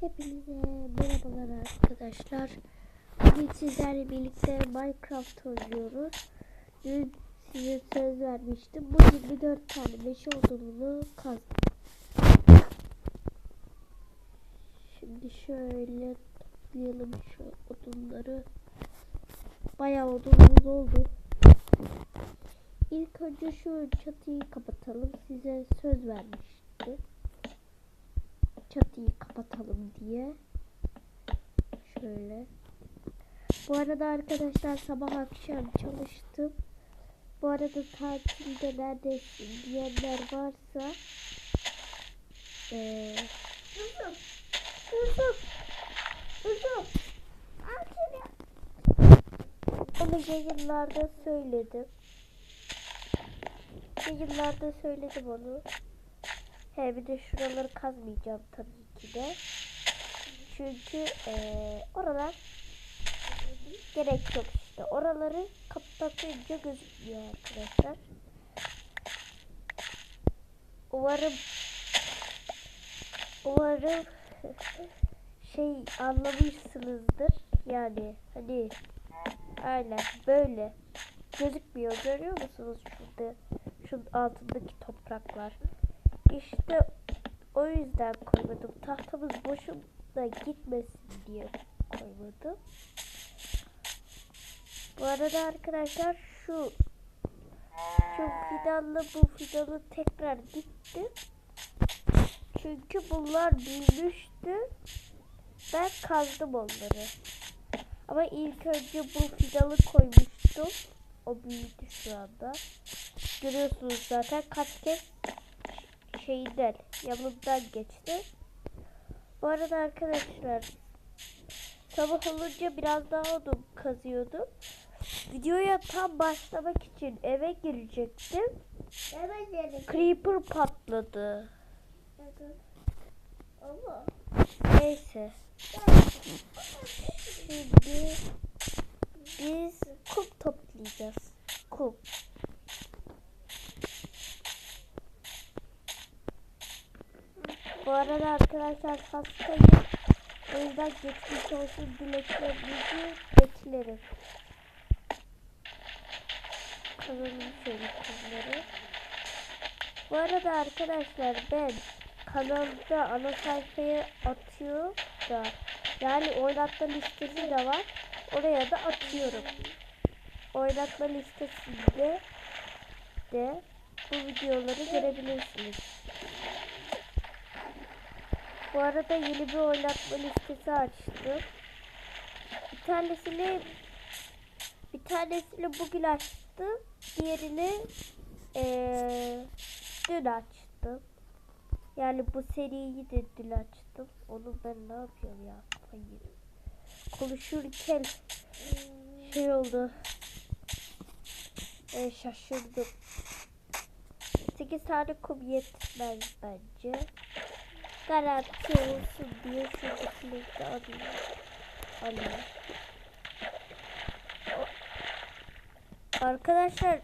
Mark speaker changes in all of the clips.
Speaker 1: Hepinize merhabalar arkadaşlar. Bugün sizlerle birlikte Minecraft oynuyoruz. Dün size söz vermiştim. Bugün bir dört tane meşe odununu kazdım. Şimdi şöyle toplayalım şu odunları. Bayağı odunumuz oldu. İlk önce şu çatıyı kapatalım. Size söz vermiştim çatıyı kapatalım diye. Şöyle. Bu arada arkadaşlar sabah akşam çalıştım. Bu arada tatilde neredesin diyenler varsa ee, Kızım Kızım Kızım Onu yayınlarda söyledim. Yayınlarda söyledim onu. He bir de şuraları kazmayacağım tabii ki de. Çünkü ee, oralar gerek yok işte. Oraları kapatınca gözükmüyor arkadaşlar. Umarım umarım şey anlamışsınızdır. Yani hani aynen böyle gözükmüyor. Görüyor musunuz şurada? Şunun altındaki topraklar. İşte o yüzden koymadım. Tahtamız boşuna gitmesin diye koymadım. Bu arada arkadaşlar şu şu fidanla bu fidanı tekrar diktim. Çünkü bunlar büyümüştü. Ben kazdım onları. Ama ilk önce bu fidanı koymuştum. O büyüdü şu anda. Görüyorsunuz zaten kaç kez şeyden yanımdan geçti. Bu arada arkadaşlar sabah olunca biraz daha odun kazıyordum. Videoya tam başlamak için eve girecektim. Creeper patladı.
Speaker 2: Allah.
Speaker 1: Neyse. Şimdi biz kum toplayacağız. Kum. Bu arada arkadaşlar hastayım. O yüzden geçmiş olsun dileklerinizi beklerim. Kazanım şöyle kızları. Bu arada arkadaşlar ben kanalda ana sayfaya atıyor da yani oynatma listesi de var. Oraya da atıyorum. Oynatma listesinde de bu videoları görebilirsiniz. Bu arada yeni bir oynatma listesi açtım. Bir tanesini bir tanesini bugün açtım. Diğerini ee, dün açtım. Yani bu seriyi de dün açtım. Onu ben ne yapıyorum ya? Yedim. Konuşurken şey oldu. E, şaşırdım. 8 tane kum yetmez bence garanti olsun diye alayım. Alayım. O- Arkadaşlar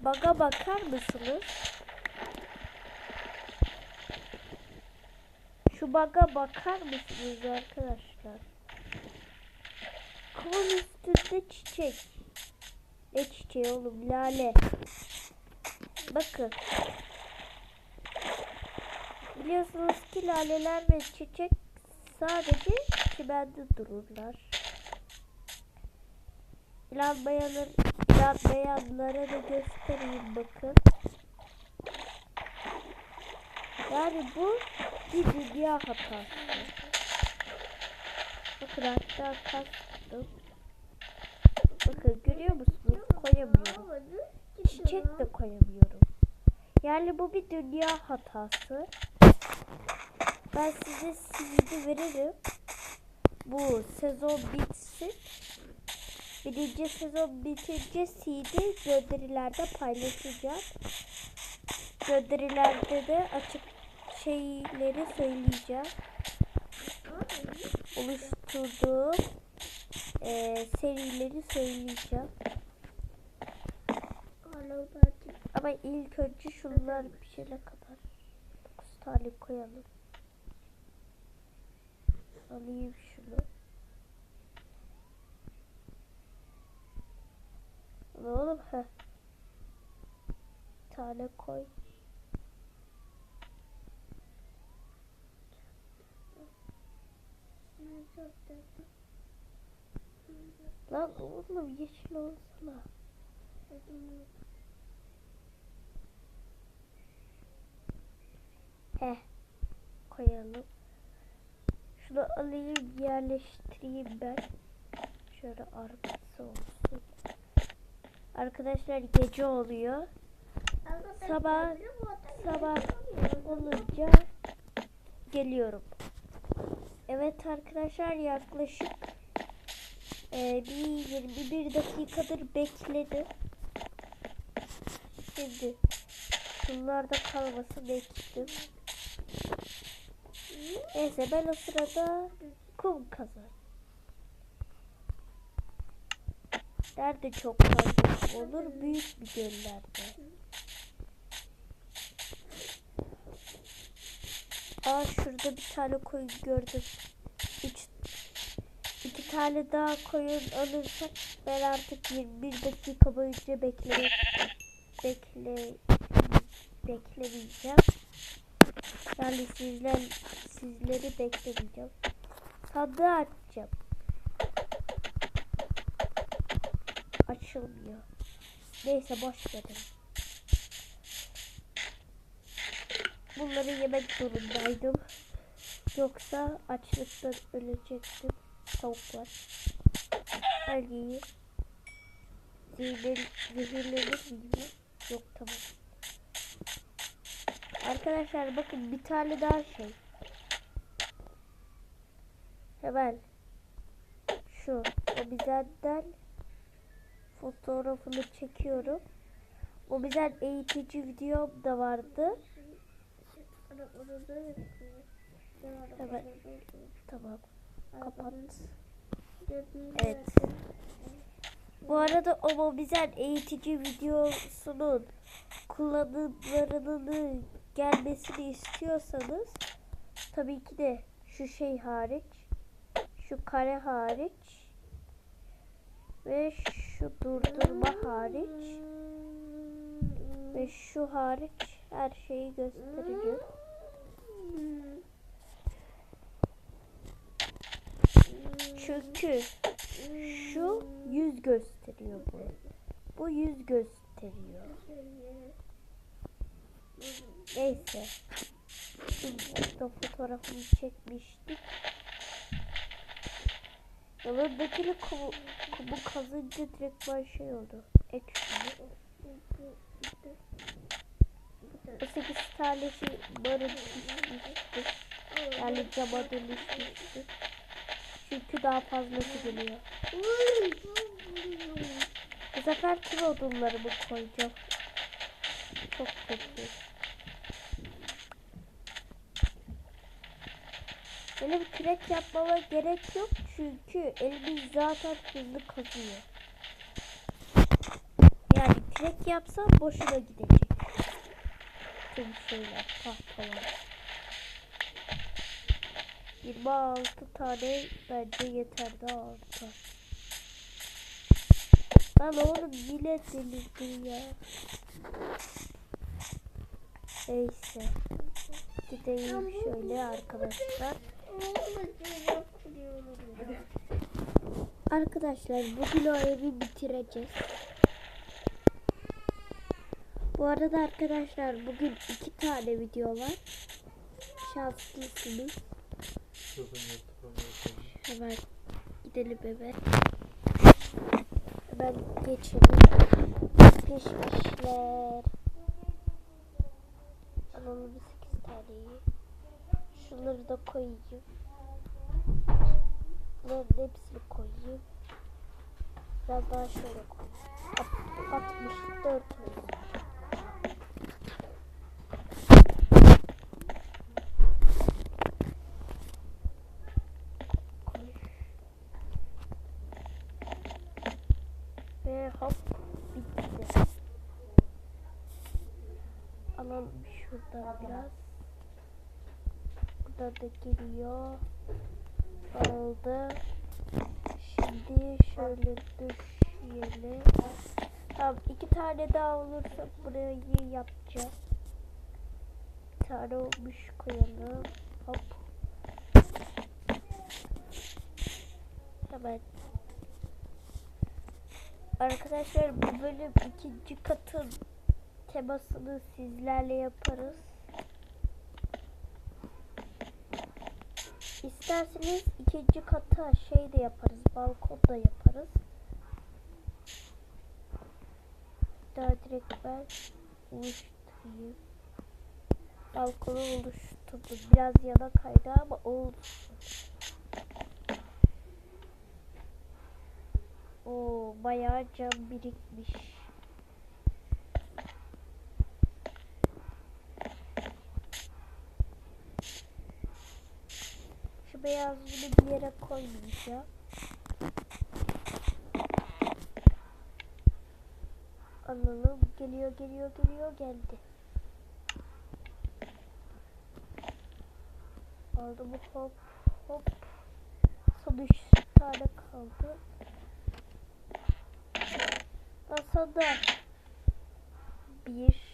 Speaker 1: baga bakar mısınız? Şu baga bakar mısınız arkadaşlar? Kumun üstünde çiçek. Ne çiçeği oğlum lale. Bakın. Biliyorsunuz ki laleler ve çiçek sadece çimende dururlar. İnanmayanlar, inanmayanlara da göstereyim bakın. Yani bu bir dünya hatası. Bakın hatta kastım. Bakın görüyor musunuz? Koyamıyorum. Çiçek de koyamıyorum. Yani bu bir dünya hatası. Ben size CD veririm. Bu sezon bitsin. Birinci sezon bitince CD gönderilerde paylaşacağım. Gönderilerde de açık şeyleri söyleyeceğim. Oluşturduğum e, serileri söyleyeceğim. Ama ilk önce şunlar pişene kadar 9 tane koyalım. Alayım şunu. Ne oğlum? Heh. Tane koy. Lan oğlum yeşil olsana. Heh. Koyalım. Şunu alayım yerleştireyim ben. Şöyle arkası olsun. Arkadaşlar gece oluyor. Sabah sabah olunca geliyorum. Evet arkadaşlar yaklaşık e, bir 21 dakikadır bekledim. Şimdi şunlarda kalması bekledim. Neyse ben o sırada kum kazarım. Nerede çok fazla olur? Büyük bir göllerde. Aa şurada bir tane koyun gördüm. Üç, iki tane daha koyun alırsak ben artık 21 dakika boyunca bekle bekle beklemeyeceğim. Yani sizler sizleri beklemeyeceğim. Sandığı açacağım. Açılmıyor. Neyse boş verin. Bunları yemek zorundaydım. Yoksa açlıktan ölecektim. Tavuklar. Ben yiyeyim. Zehirlen, zehirlenir miyim? Yok tamam. Arkadaşlar bakın bir tane daha şey. Hemen şu o bizden fotoğrafını çekiyorum. O bizden eğitici videom da vardı. Evet. Tamam. Kapat. Evet. Bu arada o mobizen eğitici videosunun kullanımlarının gelmesini istiyorsanız tabii ki de şu şey hariç şu kare hariç ve şu durdurma hariç ve şu hariç her şeyi göstereceğim. Çünkü şu yüz gösteriyor bu. Bu yüz gösteriyor. Neyse. Burada fotoğrafını çekmiştik. Yanındakini kumu, kumu kazınca direkt ben şey oldu. Ek şunu. Bu sekiz tanesi barın düşmüştü. Yani cama dönüşmüştü. Çünkü daha fazlası geliyor. Bu sefer tüm odunlarımı koyacağım. Çok kötü. Benim kürek yapmama gerek yok çünkü elimiz zaten hızlı kazıyor. Yani kürek yapsam boşuna gidecek. Tüm şeyler, tahtalar. 26 tane bence yeter daha artar. Lan oğlum yine delirdin ya. Neyse. Gideyim şöyle arkadaşlar. Arkadaşlar bugün o evi bitireceğiz. Bu arada arkadaşlar bugün iki tane video var. Şanslısınız. Hemen gidelim eve. Hemen geçelim. Pişmişler. Alalım 8 taneyi. Şunları da koyayım. Bunların hepsini koyayım. Biraz daha şöyle koyayım. Alt- 64 oldu. Hop bitti. Alalım biraz. Burada da geliyor. kaldı. Şimdi şöyle düşelim. Tamam iki tane daha olursa burayı yapacağım. Bir tane olmuş koyalım. Hop. Hemen. Arkadaşlar bu bölüm ikinci katın temasını sizlerle yaparız. İsterseniz ikinci kata şey de yaparız. Balkon da yaparız. Daha direkt ben oluşturayım. Balkonu oluşturdum. Biraz yana kaydı ama oldu. Oo bayağı cam birikmiş. Şu beyazını bir yere koymayacağım. Alalım. Geliyor, geliyor, geliyor, geldi. Aldım hop, hop. Son üç tane kaldı. Masada bir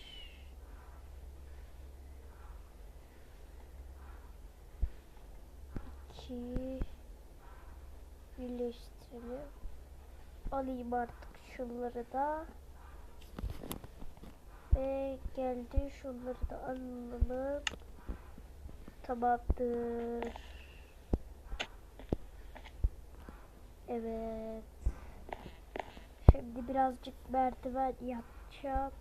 Speaker 1: iki birleştirelim. Alayım artık şunları da. Ve geldi şunları da alalım. Tamamdır. Evet. Şimdi birazcık merdiven yapacağım.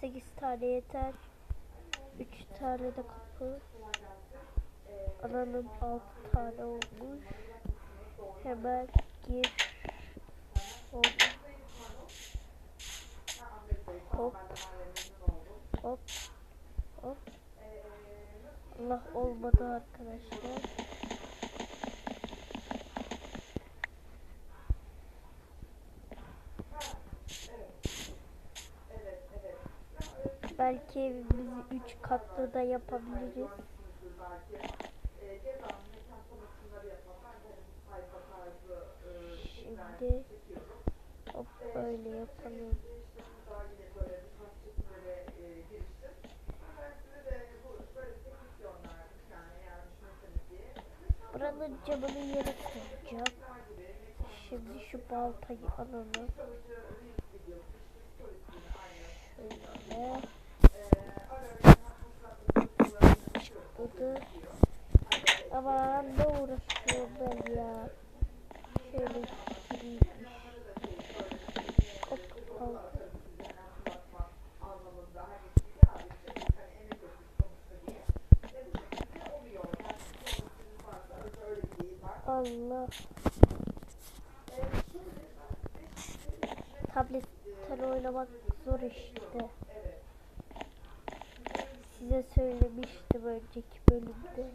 Speaker 1: 8 tane yeter. 3 tane de kapı. Alalım 6 tane olmuş. Hemen gir. Hop. Hop. Hop. Hop. Allah olmadı arkadaşlar. Belki evimizi üç katlı da yapabiliriz. Şimdi hop böyle yapalım. Buranın camını yere koyacağım. Şimdi şu baltayı alalım. Şöyle. Çıkmadı. Ama ne uğraşıyorum ben ya. Şöyle gireyim. Hop aldım. Allah. Tabletten oynamak zor işte. Size söylemiştim önceki bölümde.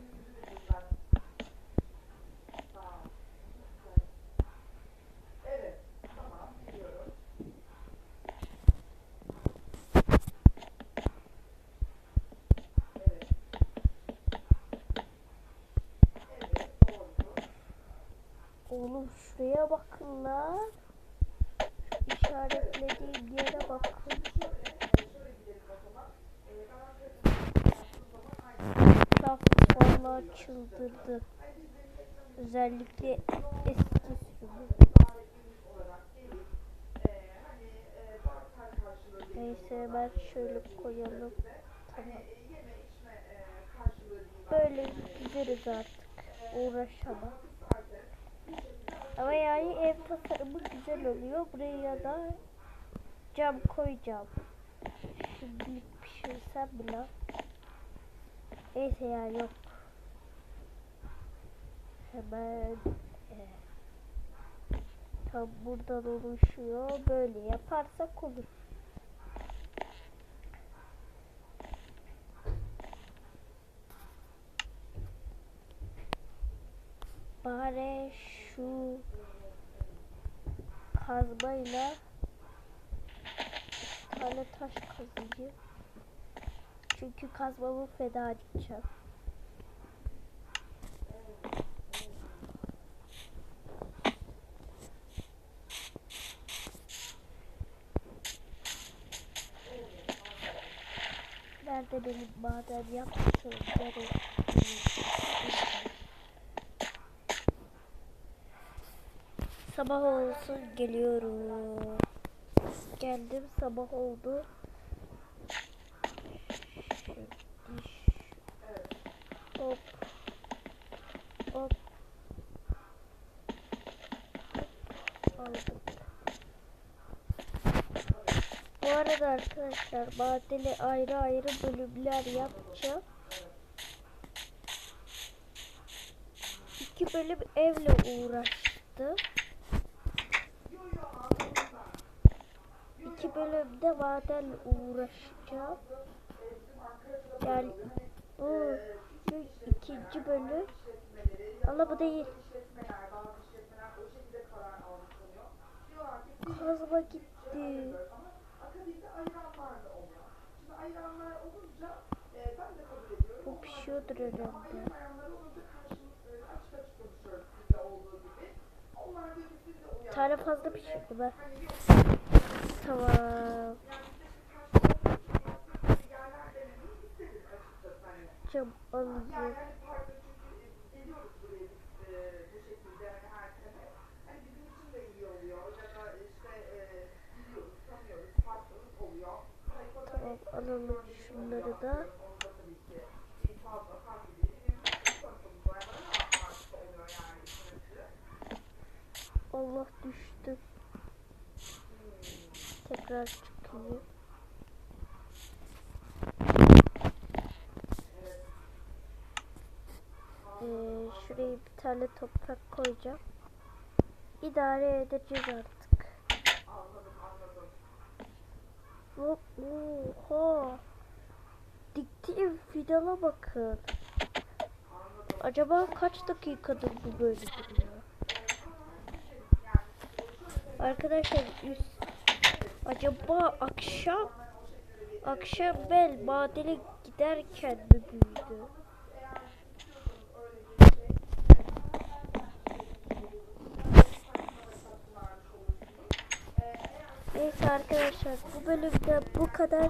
Speaker 1: Oğlum Şu işaretlediğim yere bakın. Bak vallahi çıldırdı. Özellikle eski sürümü. Neyse ben şöyle koyalım. Tamam. Böyle gideriz artık. Uğraşamam. Ama yani ev tasarımı güzel oluyor. Buraya da cam koyacağım. Şimdi pişirsem bile. Neyse ya yok. Hemen e, tam buradan oluşuyor. Böyle yaparsak olur. kazmayla bir tane taş kazıyı. Çünkü kazmamı feda edeceğim. Nerede benim maden yapmışım? Nereye? Sabah olsun geliyorum. Geldim sabah oldu. Hop hop aldım. Bu arada arkadaşlar madeni ayrı ayrı bölümler yapacağım. İki bölüm evle uğraştım. İki bölümde madenle uğraşacağım. Yani bu ikinci bölüm. Ama bu değil. Kazma gitti. Bu pişiyordur herhalde. Tane fazla pişirdi ben. Tamam. Cam alayım. Tamam alalım şunları da. Allah düştü. Tekrar çıkayım. Ee, şuraya bir tane toprak koyacağım. İdare edeceğiz artık. Oha. Diktiğim fidana bakın. Acaba kaç dakikadır bu böyle duruyor? Arkadaşlar üst acaba akşam akşam ben madene giderken mi büyüdü? Neyse arkadaşlar bu bölümde bu kadar.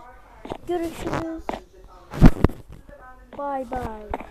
Speaker 1: Görüşürüz. Bay bay.